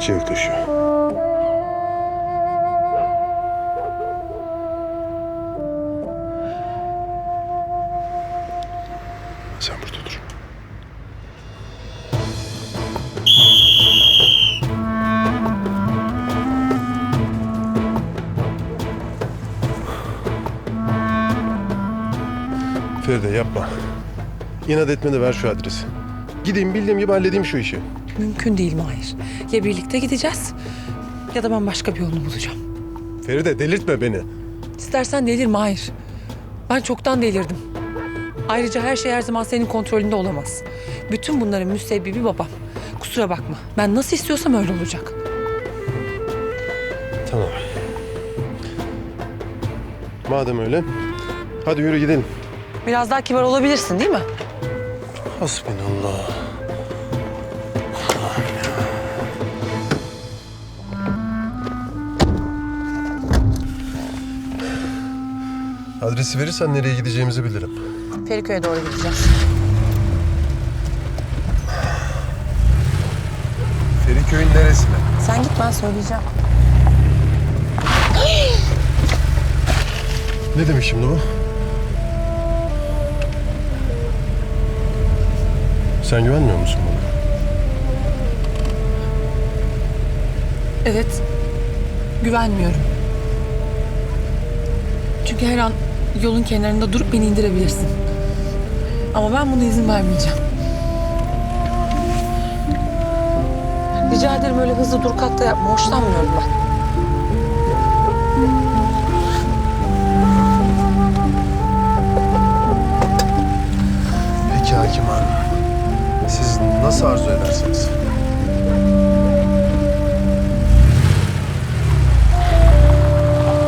İç yurt. Feride yapma. İnat etme de ver şu adresi. Gideyim bildiğim gibi halledeyim şu işi. Mümkün değil Mahir. Ya birlikte gideceğiz ya da ben başka bir yolunu bulacağım. Feride delirtme beni. İstersen delir Mahir. Ben çoktan delirdim. Ayrıca her şey her zaman senin kontrolünde olamaz. Bütün bunların müsebbibi babam. Kusura bakma. Ben nasıl istiyorsam öyle olacak. Tamam. Madem öyle, hadi yürü gidelim. Biraz daha kibar olabilirsin değil mi? Hasbinallah. Adresi verirsen nereye gideceğimizi bilirim. Feriköy'e doğru gideceğiz. Feriköy'ün neresine? Sen git ben söyleyeceğim. Ne demek şimdi bu? Sen güvenmiyor musun bana? Evet. Güvenmiyorum. Çünkü her an yolun kenarında durup beni indirebilirsin. Ama ben buna izin vermeyeceğim. Rica ederim öyle hızlı dur kalk da yapma. Hoşlanmıyorum ben. Arzu edersiniz?